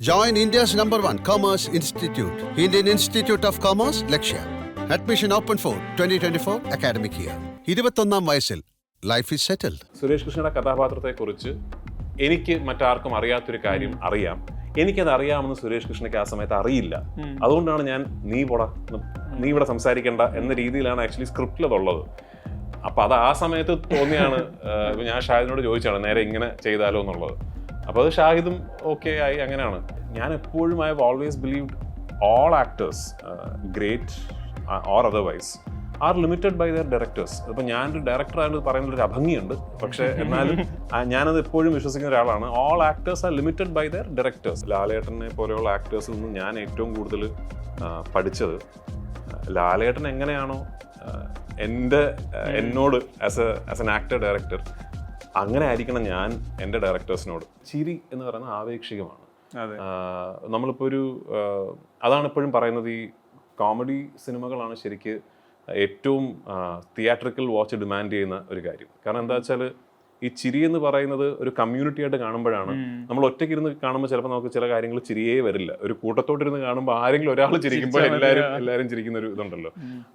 Join one number institute Indian institute of Institute of Commerce, Lakshya. Admission open for 2024 academic year. ഇരുപത്തൊന്നാം വയസ്സിൽ life is settled Suresh കൃഷ്ണയുടെ കഥാപാത്രത്തെക്കുറിച്ച് എനിക്ക് മറ്റാർക്കും അറിയാത്തൊരു കാര്യം അറിയാം. എനിക്കത് അറിയാമെന്ന് സുരേഷ് കൃഷ്ണയ്ക്ക് ആ സമയത്ത് അറിയില്ല. അതുകൊണ്ടാണ് ഞാൻ നീ പോടാ നീ ഇവിടെ സംസാരിക്കണ്ട എന്ന രീതിയിലാണ് ആക്ച്വലി സ്ക്രിപ്റ്റിൽ അതുള്ളത് അപ്പൊ അത് ആ സമയത്ത് തോന്നിയാണ് ഞാൻ ഷാജിനോട് ചോദിച്ചാണ് നേരെ ഇങ്ങനെ ചെയ്താലോ എന്നുള്ളത്. അപ്പൊ അത് ഷാഹിദും ഓക്കെ ആയി അങ്ങനെയാണ്. ഞാൻ എപ്പോഴും I have always believed all actors great or otherwise are limited by their directors ഇപ്പം ഞാനൊരു ഡയറക്ടർ ആയിട്ട് പറയുന്ന ഒരു അഭംഗിയുണ്ട്. പക്ഷേ എന്നാലും ഞാനത് എപ്പോഴും വിശ്വസിക്കുന്ന ഒരാളാണ്. All actors are limited by their directors ലാലേട്ടനെ പോലെയുള്ള ആക്ടേഴ്സിൽ നിന്ന് ഞാൻ ഏറ്റവും കൂടുതൽ പഠിച്ചത്. ലാലേട്ടൻ എങ്ങനെയാണോ എന്റെ എന്നോട് as a as an actor director അങ്ങനെ ആയിരിക്കണം ഞാൻ എന്റെ ഡയറക്ടേഴ്സിനോട് ചിരി എന്ന് പറയുന്നത് ആവേക്ഷികമാണ് നമ്മളിപ്പോൾ ഒരു അതാണ് എപ്പോഴും പറയുന്നത് ഈ കോമഡി സിനിമകളാണ് ശരിക്ക് ഏറ്റവും തിയേറ്ററിക്കൽ വാച്ച് ഡിമാൻഡ് ചെയ്യുന്ന ഒരു കാര്യം. കാരണം എന്താ വെച്ചാൽ ഈ ചിരി എന്ന് പറയുന്നത് ഒരു കമ്മ്യൂണിറ്റി ആയിട്ട് കാണുമ്പോഴാണ് നമ്മൾ ഒറ്റയ്ക്ക് ഇരുന്ന് കാണുമ്പോൾ ചിലപ്പോൾ നമുക്ക് ചില കാര്യങ്ങൾ ചിരിയേ വരില്ല. ഒരു കൂട്ടത്തോട്ടിരുന്ന് കാണുമ്പോൾ ആരെങ്കിലും ഒരാൾ ചിരിക്കുമ്പോൾ എല്ലാവരും എല്ലാവരും ചിരിക്കുന്ന ഒരു ഇതുണ്ടല്ലോ.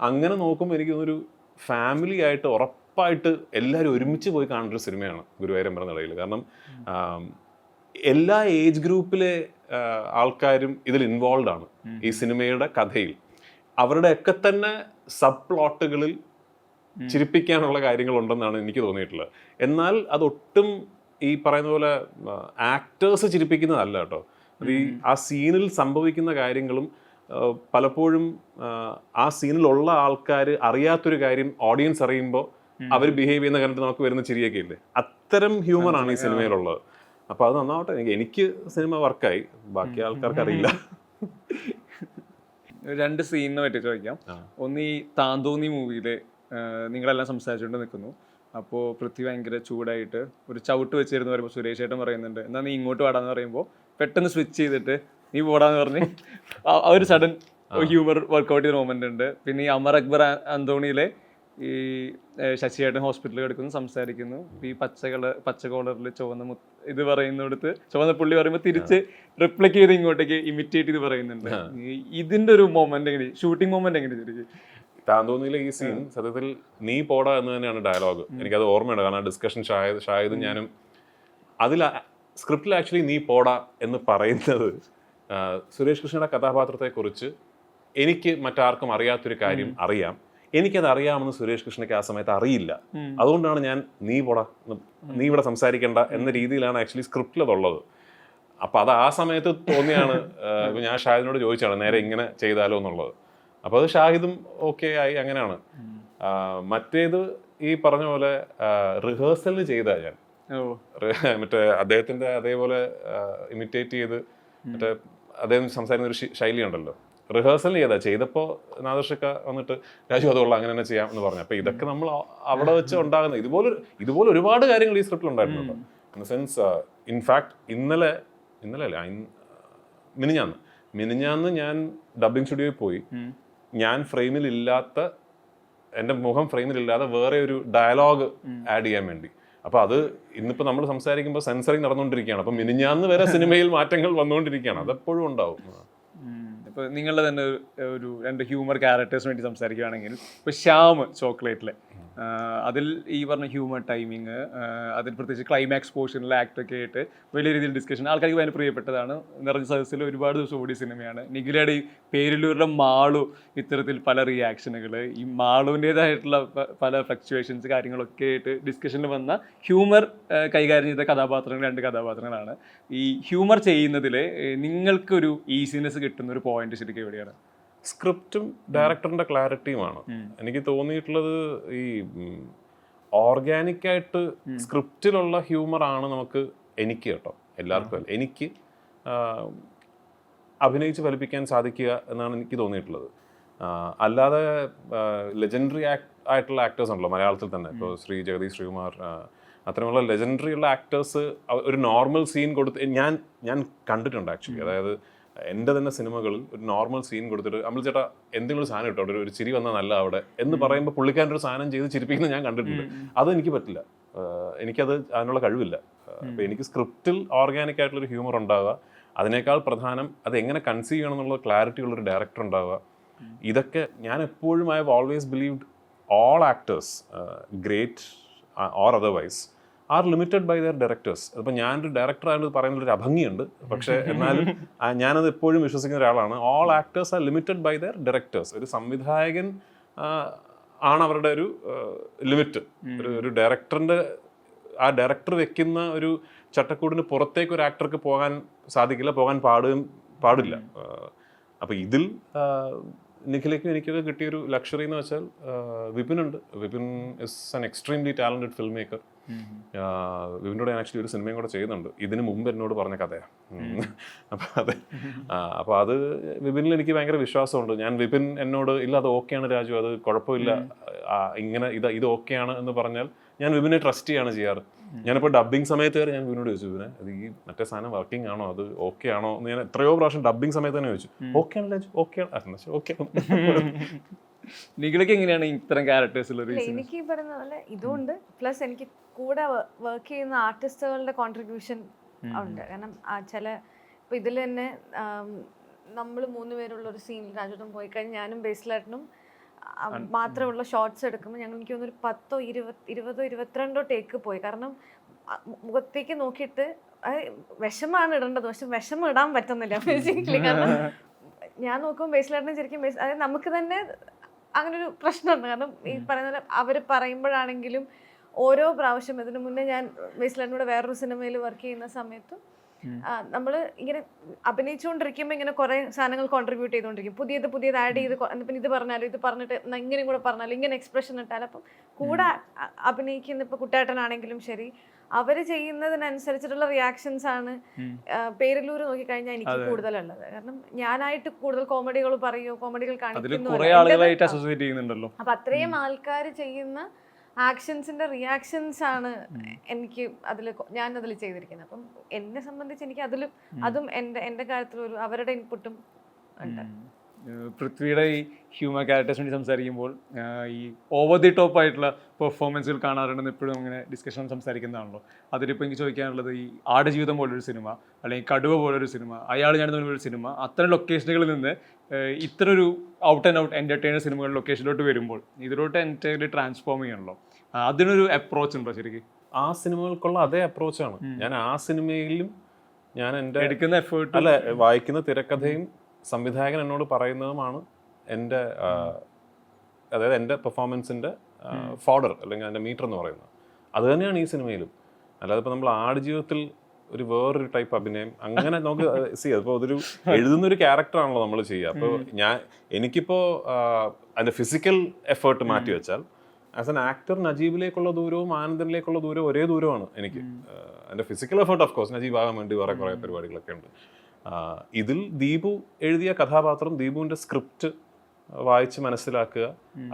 അങ്ങനെ നോക്കുമ്പോൾ എനിക്ക് ഒരു ഫാമിലി ആയിട്ട് ഉറപ്പായിട്ട് എല്ലാവരും ഒരുമിച്ച് പോയി കാണേണ്ട ഒരു സിനിമയാണ് ഗുരുവായൂരം പറഞ്ഞ നിലയിൽ. കാരണം എല്ലാ ഏജ് ഗ്രൂപ്പിലെ ആൾക്കാരും ഇതിൽ ഇൻവോൾവ് ആണ് ഈ സിനിമയുടെ കഥയിൽ. അവരുടെയൊക്കെ തന്നെ സബ് പ്ലോട്ടുകളിൽ ചിരിപ്പിക്കാനുള്ള കാര്യങ്ങളുണ്ടെന്നാണ് എനിക്ക് തോന്നിയിട്ടുള്ളത്. എന്നാൽ അതൊട്ടും ഈ പറയുന്ന പോലെ ആക്ടേഴ്സ് ചിരിപ്പിക്കുന്നതല്ല കേട്ടോ. അത് ഈ ആ സീനിൽ സംഭവിക്കുന്ന കാര്യങ്ങളും പലപ്പോഴും ആ, സീനിലുള്ള ആൾക്കാർ അറിയാത്തൊരു കാര്യം ഓഡിയൻസ് അറിയുമ്പോൾ അവർ ബിഹേവ് ചെയ്യുന്ന കണ്ടിട്ട് നമുക്ക് വരുന്ന ചിരിയൊക്കെ ഇല്ലേ? അത്തരം ഹ്യൂമർ ആണ് ഈ സിനിമയിലുള്ളത്. അപ്പോൾ അത് നന്നാവട്ടെ. എനിക്ക് എനിക്ക് സിനിമ വർക്കായി. ബാക്കി ആൾക്കാർക്ക് അറിയില്ല. രണ്ട് സീനിനെ പറ്റി ചോദിക്കാം. ഒന്ന് ഈ താന്തോന്നി മൂവിയിൽ നിങ്ങളെല്ലാം സംസാരിച്ചുകൊണ്ട് നിൽക്കുന്നു. അപ്പോൾ പൃഥ്വി ഭയങ്കര ചൂടായിട്ട് ഒരു ചവിട്ട് വെച്ചിരുന്ന് പറയുമ്പോൾ സുരേഷ് ഏട്ടൻ പറയുന്നുണ്ട് എന്നാൽ നീ ഇങ്ങോട്ട് വാടാന്ന് പറയുമ്പോൾ പെട്ടെന്ന് സ്വിച്ച് ചെയ്തിട്ട് നീ പോടാന്ന് പറഞ്ഞ്. ആ ഒരു സഡൻ ഹ്യൂമർ വർക്കൗട്ട് ചെയ്ത മൊമെന്റ് ഉണ്ട്. പിന്നെ ഈ അമർ അക്ബർ അന്തോണിയിലെ ഈ ശശിയേട്ടൻ ഹോസ്പിറ്റലിൽ കിടക്കുന്നു സംസാരിക്കുന്നു. ഈ പച്ച കളർ പച്ച കോളറിൽ ചുവന്ന മുത്ത് ഇത് പറയുന്നിടത്ത് ചുവന്ന പുള്ളി പറയുമ്പോൾ തിരിച്ച് റിപ്ലൈക്ക് ചെയ്ത് ഇങ്ങോട്ടേക്ക് ഇമിറ്റേറ്റ് ചെയ്ത് പറയുന്നുണ്ട്. ഇതിന്റെ ഒരു മൊമെന്റ് എങ്ങനെ ഷൂട്ടിംഗ് മൊമെന്റ് എങ്ങനെ ശരിക്കും? താന്തോന്നിയിലെ ഈ സീൻ സത്യത്തിൽ നീ പോടാ എന്ന് തന്നെയാണ് ഡയലോഗ് എനിക്കത് ഓർമ്മയുണ്ട്. കാരണം ഡിസ്കഷൻ ഷായത് ഷായതും ഞാനും അതിൽ സ്ക്രിപ്റ്റിൽ ആക്ച്വലി നീ പോടാ എന്ന് പറയുന്നത് സുരേഷ് കൃഷ്ണയുടെ കഥാപാത്രത്തെക്കുറിച്ച് എനിക്ക് മറ്റാർക്കും അറിയാത്തൊരു കാര്യം അറിയാം. എനിക്കത് അറിയാമെന്ന് സുരേഷ് കൃഷ്ണയ്ക്ക് ആ സമയത്ത് അറിയില്ല. അതുകൊണ്ടാണ് ഞാൻ നീ പോടാ നീ ഇവിടെ സംസാരിക്കണ്ട എന്ന രീതിയിലാണ് ആക്ച്വലി സ്ക്രിപ്റ്റിൽ അതുള്ളത് അപ്പൊ അത് ആ സമയത്ത് തോന്നിയാണ് ഞാൻ ഷാഹിദിനോട് ചോദിച്ചാണ് നേരെ ഇങ്ങനെ ചെയ്താലോ എന്നുള്ളത്? അപ്പോൾ അത് ഷാഹിദും ഓക്കെ ആയി അങ്ങനെയാണ്. മറ്റേത് ഈ പറഞ്ഞ പോലെ റിഹേഴ്സലിന് ചെയ്താ ഞാൻ. മറ്റേ അദ്ദേഹത്തിന്റെ അതേപോലെ ഇമിറ്റേറ്റ് ചെയ്ത് മറ്റേ അദ്ദേഹം സംസാരിക്കുന്ന ഒരു ശൈലിയുണ്ടല്ലോ. ശൈലി ഉണ്ടല്ലോ റിഹേഴ്സൽ ചെയ്താ ചെയ്തപ്പോൾ നാദർഷക്ക വന്നിട്ട് രാജു അതുള്ള അങ്ങനെ തന്നെ ചെയ്യാം എന്ന് പറഞ്ഞു. അപ്പൊ ഇതൊക്കെ നമ്മൾ അവിടെ വെച്ച് ഉണ്ടാകുന്ന ഇതുപോലെ ഇതുപോലെ ഒരുപാട് കാര്യങ്ങൾ ഈ സ്ക്രിപ്റ്റിൽ ഉണ്ടായിരുന്നു ഇൻ ദ സെൻസ് ഇൻഫാക്ട് ഇന്നലെ ഇന്നലെ അല്ല മിനിഞ്ഞാന്ന്. മിനിഞ്ഞാന്ന് ഞാൻ ഡബിങ് സ്റ്റുഡിയോയിൽ പോയി. ഞാൻ ഫ്രെയിമിൽ ഇല്ലാത്ത എന്റെ മുഖം ഫ്രെയിമിൽ ഇല്ലാതെ വേറെ ഒരു ഡയലോഗ് ആഡ് ചെയ്യാൻ വേണ്ടി. അപ്പൊ അത് ഇന്നിപ്പോ നമ്മൾ സംസാരിക്കുമ്പോൾ സെൻസറിങ് നടന്നുകൊണ്ടിരിക്കുകയാണ് അപ്പൊ മിനിഞ്ഞാന്ന് വരെ സിനിമയിൽ മാറ്റങ്ങൾ വന്നുകൊണ്ടിരിക്കുകയാണ് അതെപ്പോഴും ഉണ്ടാവും. ഇപ്പൊ നിങ്ങളുടെ തന്നെ ഒരു- രണ്ട് ഹ്യൂമർ ക്യാരക്ടേഴ്സിന് വേണ്ടി സംസാരിക്കുകയാണെങ്കിൽ ഇപ്പൊ ശ്യാം ചോക്ലേറ്റിലെ. അതിൽ ഈ പറഞ്ഞ ഹ്യൂമർ ടൈമിങ് അതിൽ പ്രത്യേകിച്ച് ക്ലൈമാക്സ് പോർഷനിലെ ആക്ടൊക്കെ ആയിട്ട് വലിയ രീതിയിൽ ഡിസ്കഷൻ ആൾക്കാർക്ക് ഭയങ്കര പ്രിയപ്പെട്ടതാണ്. നിറഞ്ഞ സദസ്സിൽ ഒരുപാട് ദിവസം ഓടിയ സിനിമയാണ്. നിഖിലയുടെ ഈ പേരിലൂരുടെ മാളു ഇത്തരത്തിൽ പല റിയാക്ഷനുകൾ ഈ മാളുവിന്റേതായിട്ടുള്ള പല ഫ്ലക്ച്വേഷൻസ് കാര്യങ്ങളൊക്കെ ആയിട്ട് ഡിസ്കഷനിൽ വന്ന ഹ്യൂമർ കൈകാര്യം ചെയ്ത കഥാപാത്രങ്ങൾ രണ്ട് കഥാപാത്രങ്ങളാണ്. ഈ ഹ്യൂമർ ചെയ്യുന്നതിൽ നിങ്ങൾക്കൊരു ഈസിനെസ് കിട്ടുന്ന ഒരു പോയിന്റ് ശരിക്കും എവിടെയാണ്? സ്ക്രിപ്റ്റും ഡയറക്ടറിന്റെ ക്ലാരിറ്റിയുമാണ്. എനിക്ക് തോന്നിയിട്ടുള്ളത് ഈ ഓർഗാനിക് ആയിട്ട് സ്ക്രിപ്റ്റിലുള്ള ഹ്യൂമർ ആണ് നമുക്ക് എനിക്ക് കേട്ടോ എല്ലാവർക്കും എനിക്ക് അഭിനയിച്ച് ഫലിപ്പിക്കാൻ സാധിക്കുക എന്നാണ് എനിക്ക് തോന്നിയിട്ടുള്ളത്. അല്ലാതെ ലെജൻഡറി ആയിട്ടുള്ള ആക്ടേഴ്സ് ഉണ്ടല്ലോ മലയാളത്തിൽ തന്നെ. ഇപ്പോൾ ശ്രീ ജഗദീഷ് ശ്രീകുമാർ അത്തരമുള്ള ലെജൻഡറി ഉള്ള ആക്ടേഴ്സ് ഒരു നോർമൽ സീൻ കൊടുത്ത് ഞാൻ ഞാൻ കണ്ടിട്ടുണ്ട് ആക്ച്വലി അതായത് എന്റെ തന്നെ സിനിമകളിൽ ഒരു നോർമൽ സീൻ കൊടുത്തിട്ട് നമ്മൾ ചേട്ടാ എന്തെങ്കിലും ഒരു സാധനം ഇട്ടോ? അവിടെ ഒരു ചിരി വന്നാൽ നല്ല അവിടെ എന്ന് പറയുമ്പോൾ പുള്ളിക്കാരന്റെ ഒരു സാധനം ചെയ്ത് ചിരിപ്പിക്കുന്നത് ഞാൻ കണ്ടിട്ടുണ്ട്. അത് എനിക്ക് പറ്റില്ല. എനിക്കത് അതിനുള്ള കഴിവില്ല. അപ്പം എനിക്ക് സ്ക്രിപ്റ്റിൽ ഓർഗാനിക് ആയിട്ടുള്ളൊരു ഹ്യൂമർ ഉണ്ടാവുക. അതിനേക്കാൾ പ്രധാനം അത് എങ്ങനെ കൺസീവ് ചെയ്യണം എന്നുള്ള ക്ലാരിറ്റി ഉള്ളൊരു ഡയറക്ടർ ഉണ്ടാവുക. ഇതൊക്കെ ഞാൻ എപ്പോഴും I have always believed all actors great or otherwise are limited by their directors അതിപ്പോൾ ഞാനൊരു ഡയറക്ടർ ആയത് പറയുന്നൊരു അഭംഗിയുണ്ട്. പക്ഷേ എന്നാലും ഞാനത് എപ്പോഴും വിശ്വസിക്കുന്ന ഒരാളാണ്. All actors are limited by their directors ഒരു സംവിധായകൻ ആണ് അവരുടെ ഒരു ലിമിറ്റ് ഒരു ഒരു ഡയറക്ടറിന്റെ ആ ഡയറക്ടർ വെക്കുന്ന ഒരു ചട്ടക്കൂടിന് പുറത്തേക്ക് ഒരു ആക്ടർക്ക് പോകാൻ സാധിക്കില്ല പോകാൻ പാടുകയും പാടില്ല. അപ്പോൾ ഇതിൽ നിഖിലേക്കും എനിക്കൊക്കെ കിട്ടിയൊരു ലക്ഷറി എന്ന് വെച്ചാൽ വിപിൻ ഉണ്ട്. Vipin is an extremely talented film maker വിപിനോട് ഞാൻ ആക്ച്വലി ഒരു സിനിമയും കൂടെ ചെയ്യുന്നുണ്ട് ഇതിന് മുമ്പ് എന്നോട് പറഞ്ഞ കഥയാണ് അപ്പോൾ അതെ അപ്പോൾ അത് വിപിനിൽ എനിക്ക് ഭയങ്കര വിശ്വാസമുണ്ട്. ഞാൻ വിപിൻ എന്നോട് ഇല്ല അത് ഓക്കെയാണ് രാജു അത് കുഴപ്പമില്ല. ഇങ്ങനെ ഇത് ഇത് ഓക്കെയാണ് എന്ന് പറഞ്ഞാൽ ഞാൻ വിപിനെ ട്രസ്റ്റ് ചെയ്യാണ് ചെയ്യാറ്. ഞാനിപ്പോൾ ഡബ്ബിംഗ് സമയത്ത് വരെ ഞാൻ വിപിനോട് ചോദിച്ചു വിപിനെ അത് ഈ മറ്റേ സാധനം വർക്കിംഗ് ആണോ? അത് ഓക്കെ ആണോ എന്ന് ഞാൻ എത്രയോ പ്രാവശ്യം ഡബ്ബിംഗ് സമയത്ത് തന്നെ ചോദിച്ചു. ഓക്കെ ആണ് രാജു ഓക്കെ ആണ് ഓക്കെ നിഖിലക്ക് എങ്ങനെയാണ് ഇത്തരം ക്യാരക്ടേഴ്സിൽ ഒരു എനിക്ക് ഈ പറയുന്ന പോലെ ഇതുണ്ട്. പ്ലസ് എനിക്ക് കൂടെ വർക്ക് ചെയ്യുന്ന ആർട്ടിസ്റ്റുകളുടെ കോൺട്രിബ്യൂഷൻ ഉണ്ട്. കാരണം ചില ഇപ്പൊ ഇതിൽ തന്നെ നമ്മൾ മൂന്ന് പേരുള്ള ഒരു സീൻ രാജുട്ടൻ പോയി കഴിഞ്ഞാൽ ഞാനും ബേസിലായിട്ടും മാത്രമുള്ള ഷോർട്സ് എടുക്കുമ്പോൾ ഞങ്ങൾ എനിക്ക് തോന്നുന്നു ഒരു പത്തോ ഇരുപത് ഇരുപതോ ഇരുപത്തിരണ്ടോ ടേക്ക് പോയി. കാരണം മുഖത്തേക്ക് നോക്കിയിട്ട് അത് വിഷമാണ് ഇടേണ്ടത്. പക്ഷെ വിഷമം ഇടാൻ പറ്റുന്നില്ല ബേസിക്കലി കാരണം ഞാൻ നോക്കുമ്പോൾ ബേസിലായിട്ടും ശരിക്കും ബേസ് അതായത് നമുക്ക് തന്നെ അങ്ങനെ ഒരു പ്രശ്നമുണ്ട്. കാരണം ഈ പറയുന്ന പോലെ അവർ പറയുമ്പോഴാണെങ്കിലും ഓരോ പ്രാവശ്യം ഇതിനു മുന്നേ ഞാൻ വെയ്സ്ലാൻഡിലൂടെ വേറൊരു സിനിമയിൽ വർക്ക് ചെയ്യുന്ന സമയത്തും നമ്മൾ ഇങ്ങനെ അഭിനയിച്ചുകൊണ്ടിരിക്കുമ്പോൾ ഇങ്ങനെ കുറേ സാധനങ്ങൾ കോൺട്രിബ്യൂട്ട് ചെയ്തുകൊണ്ടിരിക്കും. പുതിയത് പുതിയത് ആഡ് ചെയ്ത് പിന്നെ ഇത് പറഞ്ഞാലും ഇത് പറഞ്ഞിട്ട് ഇങ്ങനെയും കൂടെ പറഞ്ഞാലും ഇങ്ങനെ എക്സ്പ്രഷൻ ഇട്ടാലും അപ്പം കൂടെ അഭിനയിക്കുന്ന ഇപ്പോൾ കുട്ടേട്ടനാണെങ്കിലും ശരി അവർ ചെയ്യുന്നതിനനുസരിച്ചിട്ടുള്ള റിയാക്ഷൻസ് ആണ്. പേരിലൂർ നോക്കിക്കഴിഞ്ഞാൽ എനിക്ക് കൂടുതലുള്ളത്. കാരണം ഞാനായിട്ട് കൂടുതൽ കോമഡികൾ പറയുകയോ കോമഡികൾ കാണിക്കുന്നു അപ്പൊ അത്രയും ആൾക്കാർ ചെയ്യുന്ന ആക്ഷൻസിന്റെ റിയാക്ഷൻസ് ആണ് എനിക്ക് അതിൽ ഞാൻ അതിൽ ചെയ്തിരിക്കുന്നത്. അപ്പം എന്നെ സംബന്ധിച്ച് എനിക്ക് അതിലും അതും എന്റെ എന്റെ കാര്യത്തിലൊരു അവരുടെ ഇൻപുട്ടും ഉണ്ട്. പൃഥ്വിയുടെ ഈ ഹ്യൂമർ ക്യാരക്ടേഴ്സ് വേണ്ടി സംസാരിക്കുമ്പോൾ ഈ ഓവർ ദി ടോപ്പ് ആയിട്ടുള്ള പെർഫോമൻസുകൾ കാണാറുണ്ടെന്ന് എപ്പോഴും അങ്ങനെ ഡിസ്കഷൻ സംസാരിക്കുന്നതാണല്ലോ. അതിലിപ്പോൾ എനിക്ക് ചോദിക്കാനുള്ളത് ഈ ആടുജീവിതം പോലൊരു സിനിമ അല്ലെങ്കിൽ കടുവ പോലൊരു സിനിമ അയാൾ ഞാൻ ഒരു സിനിമ അത്തരം ലൊക്കേഷനുകളിൽ നിന്ന് ഇത്ര ഒരു ഔട്ട് ആൻഡ് ഔട്ട് എന്റർടൈനർ സിനിമകൾ ലൊക്കേഷനിലോട്ട് വരുമ്പോൾ ഇതിലോട്ട് എന്റയർലി ട്രാൻസ്ഫോം ചെയ്യണല്ലോ. അതിനൊരു അപ്രോച്ച് ഉണ്ടോ ശരിക്കും? ആ സിനിമകൾക്കുള്ള അതേ അപ്രോച്ചാണ് ഞാൻ ആ സിനിമയിലും ഞാൻ എന്റെ എടുക്കുന്ന എഫേർട്ട് അല്ല വായിക്കുന്ന തിരക്കഥയും സംവിധായകൻ എന്നോട് പറയുന്നതുമാണ് എന്റെ അതായത് എന്റെ പെർഫോമൻസിന്റെ ഫോർഡർ അല്ലെങ്കിൽ എന്റെ മീറ്റർ എന്ന് പറയുന്നത്. അത് തന്നെയാണ് ഈ സിനിമയിലും. അല്ലാതെ ഇപ്പോൾ നമ്മൾ ആടുജീവിതത്തിൽ ഒരു വേറൊരു ടൈപ്പ് അഭിനയം അങ്ങനെ നമുക്ക് സി അതിപ്പോൾ അതൊരു എഴുതുന്ന ഒരു ക്യാരക്ടറാണല്ലോ നമ്മൾ ചെയ്യുക. അപ്പോൾ ഞാൻ എനിക്കിപ്പോൾ അതിന്റെ ഫിസിക്കൽ എഫേർട്ട് മാറ്റി വെച്ചാൽ ആസ് എൻ ആക്ടർ നജീബിലേക്കുള്ള ദൂരവും ആനന്ദനിലേക്കുള്ള ദൂരവും ഒരേ ദൂരമാണ് എനിക്ക്. എന്റെ physical effort of course Najeeb ആകാൻ വേണ്ടി വേറെ കുറേ പരിപാടികളൊക്കെ ഉണ്ട്. ഇതിൽ ദീപു എഴുതിയ കഥാപാത്രം ദീപുവിന്റെ സ്ക്രിപ്റ്റ് വായിച്ച് മനസ്സിലാക്കുക.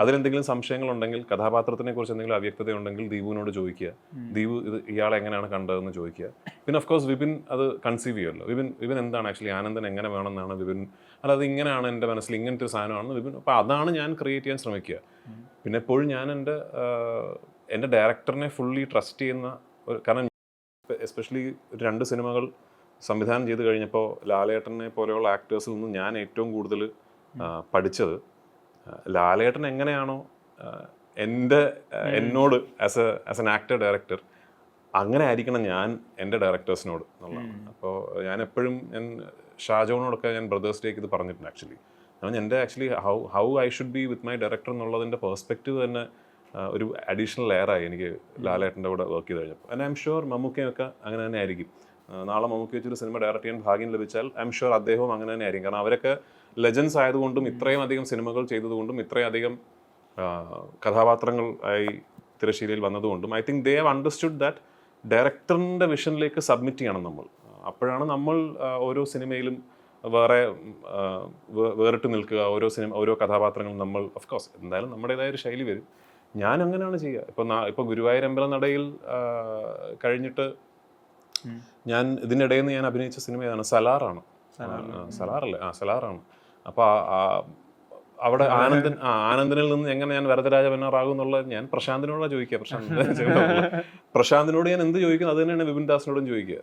അതിലെന്തെങ്കിലും സംശയങ്ങളുണ്ടെങ്കിൽ കഥാപാത്രത്തിനെ കുറിച്ച് എന്തെങ്കിലും അവ്യക്തത ഉണ്ടെങ്കിൽ ദീപുവിനോട് ചോദിക്കുക. ദീപു ഇത് ഇയാളെ എങ്ങനെയാണ് കണ്ടതെന്ന് ചോദിക്കുക. പിന്നെ ഓഫ് കോഴ്സ് വിപിൻ അത് കൺസീവ് ചെയ്യുമല്ലോ. വിപിൻ വിപിൻ എന്താണ് ആക്ച്വലി ആനന്ദൻ എങ്ങനെ വേണമെന്നാണ് വിപിൻ അല്ലാതെ ഇങ്ങനെയാണ് എന്റെ മനസ്സിൽ ഇങ്ങനത്തെ ഒരു സാധനമാണെന്ന് വിപിൻ അപ്പോൾ അതാണ് ഞാൻ ക്രിയേറ്റ് ചെയ്യാൻ ശ്രമിക്കുക. പിന്നെ എപ്പോഴും ഞാൻ എന്റെ എന്റെ ഡയറക്ടറിനെ ഫുള്ളി ട്രസ്റ്റ് ചെയ്യുന്ന ഒരു കാരണം എസ്പെഷ്യലി രണ്ട് സിനിമകൾ സംവിധാനം ചെയ്ത് കഴിഞ്ഞപ്പോൾ ലാലേട്ടനെ പോലെയുള്ള ആക്ടേഴ്സിൽ നിന്ന് ഞാൻ ഏറ്റവും കൂടുതൽ പഠിച്ചത്. ലാലേട്ടൻ എങ്ങനെയാണോ എന്റെ എന്നോട് as a as an actor director അങ്ങനെ ആയിരിക്കണം ഞാൻ എന്റെ ഡയറക്ടേഴ്സിനോട് എന്നുള്ളതാണ് അപ്പോൾ ഞാൻ എപ്പോഴും ഞാൻ ഷാജോനോടൊക്കെ ഞാൻ ബ്രദേഴ്സ് ഡേക്ക് ഇത് പറഞ്ഞിട്ടുണ്ട് ആക്ച്വലി ഞാൻ എന്റെ actually how how I should be with my director എന്നുള്ളതിന്റെ പേഴ്സ്പെക്റ്റീവ് തന്നെ ഒരു അഡീഷണൽ ലെയറായി എനിക്ക് ലാലേട്ടന്റെ കൂടെ വർക്ക് ചെയ്ത് കഴിഞ്ഞപ്പോൾ. ആൻഡ് ഐ എം ഷുവർ മമ്മൂക്കയൊക്കെ അങ്ങനെ തന്നെ ആയിരിക്കും. നാളെ മമ്മൂക്കി വെച്ചൊരു സിനിമ ഡയറക്റ്റ് ചെയ്യാൻ ഭാഗ്യം ലഭിച്ചാൽ ഐ എം ഷുവർ അദ്ദേഹവും അങ്ങനെ തന്നെ ആയിരിക്കും. കാരണം അവരൊക്കെ ലെജൻസ് ആയതുകൊണ്ടും ഇത്രയും അധികം സിനിമകൾ ചെയ്തതുകൊണ്ടും ഇത്രയും അധികം കഥാപാത്രങ്ങൾ ആയി തിരശ്ശീലയിൽ വന്നതുകൊണ്ടും I think they have understood that ഡയറക്ടറിന്റെ വിഷനിലേക്ക് സബ്മിറ്റ് ചെയ്യണം നമ്മൾ. അപ്പോഴാണ് നമ്മൾ ഓരോ സിനിമയിലും വേറെ വേറിട്ട് നിൽക്കുക. ഓരോ സിനിമ ഓരോ കഥാപാത്രങ്ങളും നമ്മൾ ഓഫ് കോഴ്സ് എന്തായാലും നമ്മുടേതായ ഒരു ശൈലി വരും. ഞാൻ അങ്ങനെയാണ് ചെയ്യുക. ഇപ്പോൾ ഇപ്പോൾ ഗുരുവായൂർ അമ്പലം നടയിൽ കഴിഞ്ഞിട്ട് ഞാൻ ഇതിനിടയിൽ നിന്ന് ഞാൻ അഭിനയിച്ച സിനിമ ഏതാണ് സലാറാണ് സലാറല്ലേ? ആ സലാറാണ്. അപ്പോൾ അവിടെ ആനന്ദൻ ആ ആനന്ദനിൽ നിന്ന് എങ്ങനെ ഞാൻ വരദരാജ ബന്നാറാകും എന്നുള്ളത് ഞാൻ പ്രശാന്തിനോടാണ് ചോദിക്കുക. പ്രശാന്ത് പ്രശാന്തിനോട് ഞാൻ എന്ത് ചോദിക്കുന്നു അത് തന്നെയാണ് വിപിൻ ദാസിനോടും ചോദിക്കുക.